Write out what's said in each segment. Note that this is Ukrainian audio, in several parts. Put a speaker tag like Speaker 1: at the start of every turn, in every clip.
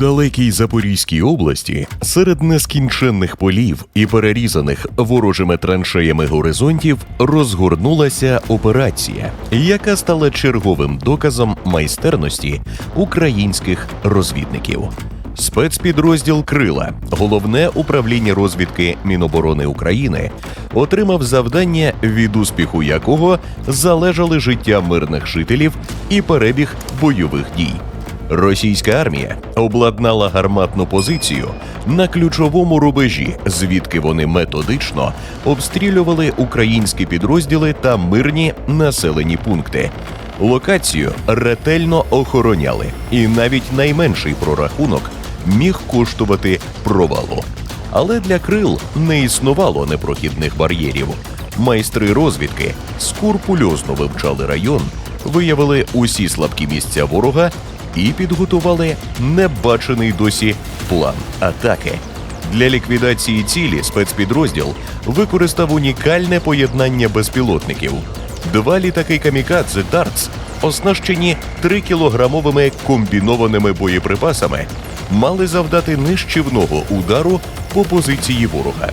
Speaker 1: далекій Запорізькій області, серед нескінченних полів і перерізаних ворожими траншеями горизонтів, розгорнулася операція, яка стала черговим доказом майстерності українських розвідників. Спецпідрозділ Крила, головне управління розвідки Міноборони України, отримав завдання, від успіху якого залежали життя мирних жителів і перебіг бойових дій. Російська армія обладнала гарматну позицію на ключовому рубежі, звідки вони методично обстрілювали українські підрозділи та мирні населені пункти. Локацію ретельно охороняли, і навіть найменший прорахунок міг коштувати провалу. Але для крил не існувало непрохідних бар'єрів. Майстри розвідки скурпульозно вивчали район, виявили усі слабкі місця ворога і підготували небачений досі план атаки. Для ліквідації цілі спецпідрозділ використав унікальне поєднання безпілотників. Два літаки камікадзе Дартс, оснащені 3-кілограмовими комбінованими боєприпасами, мали завдати нищівного удару по позиції ворога.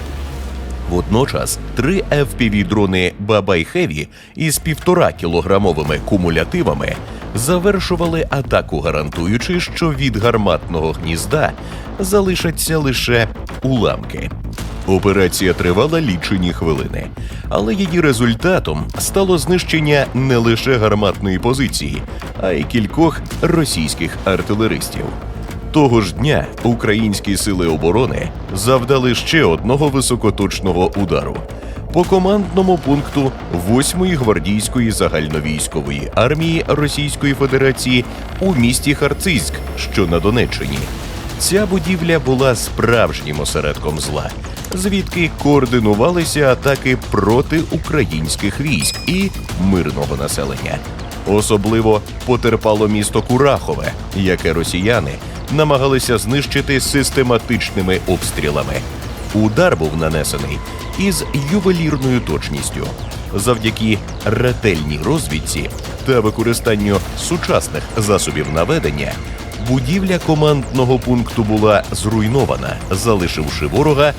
Speaker 1: Водночас три FPV-дрони Бабай Хеві із півтора кілограмовими кумулятивами завершували атаку, гарантуючи, що від гарматного гнізда залишаться лише уламки. Операція тривала лічені хвилини, але її результатом стало знищення не лише гарматної позиції, а й кількох російських артилеристів. Того ж дня українські сили оборони завдали ще одного високоточного удару по командному пункту 8-ї гвардійської загальновійськової армії Російської Федерації у місті Харцизьк, що на Донеччині. Ця будівля була справжнім осередком зла, звідки координувалися атаки проти українських військ і мирного населення. Особливо потерпало місто Курахове, яке росіяни намагалися знищити систематичними обстрілами. Удар був нанесений із ювелірною точністю. Завдяки ретельній розвідці та використанню сучасних засобів наведення, будівля командного пункту була зруйнована, залишивши ворога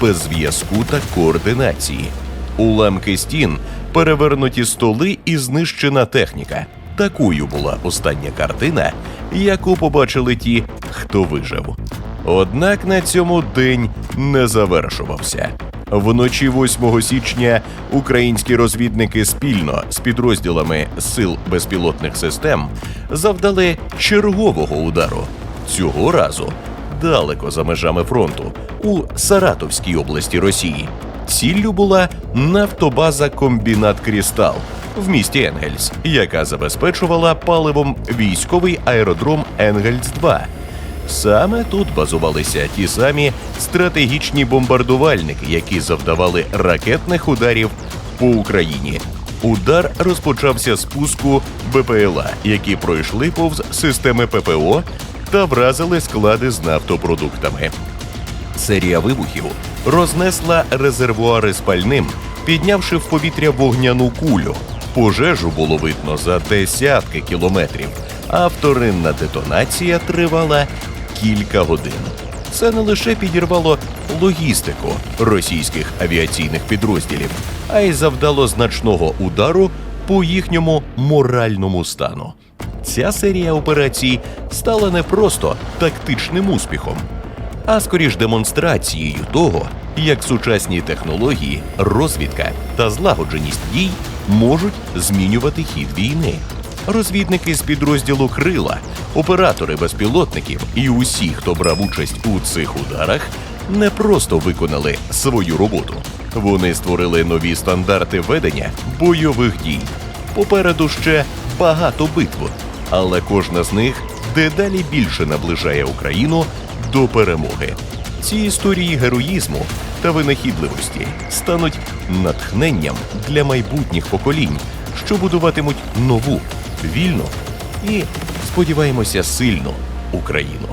Speaker 1: без зв'язку та координації. Уламки стін, перевернуті столи і знищена техніка. Такою була остання картина, яку побачили ті, хто вижив. Однак на цьому день не завершувався. Вночі 8 січня українські розвідники спільно з підрозділами сил безпілотних систем завдали чергового удару. Цього разу далеко за межами фронту у Саратовській області Росії. Ціллю була нафтобаза комбінат Крістал в місті Енгельс, яка забезпечувала паливом військовий аеродром Енгельс 2 Саме тут базувалися ті самі стратегічні бомбардувальники, які завдавали ракетних ударів по Україні. Удар розпочався з пуску БПЛА, які пройшли повз системи ППО та вразили склади з нафтопродуктами. Серія вибухів рознесла резервуари з пальним, піднявши в повітря вогняну кулю. Пожежу було видно за десятки кілометрів, а вторинна детонація тривала кілька годин. Це не лише підірвало логістику російських авіаційних підрозділів, а й завдало значного удару по їхньому моральному стану. Ця серія операцій стала не просто тактичним успіхом, а скоріш демонстрацією того, як сучасні технології, розвідка та злагодженість дій можуть змінювати хід війни. Розвідники з підрозділу Крила, оператори безпілотників і усі, хто брав участь у цих ударах, не просто виконали свою роботу. Вони створили нові стандарти ведення бойових дій. Попереду ще багато битв, але кожна з них дедалі більше наближає Україну до перемоги. Ці історії героїзму та винахідливості стануть натхненням для майбутніх поколінь, що будуватимуть нову, вільну і, сподіваємося, сильну Україну.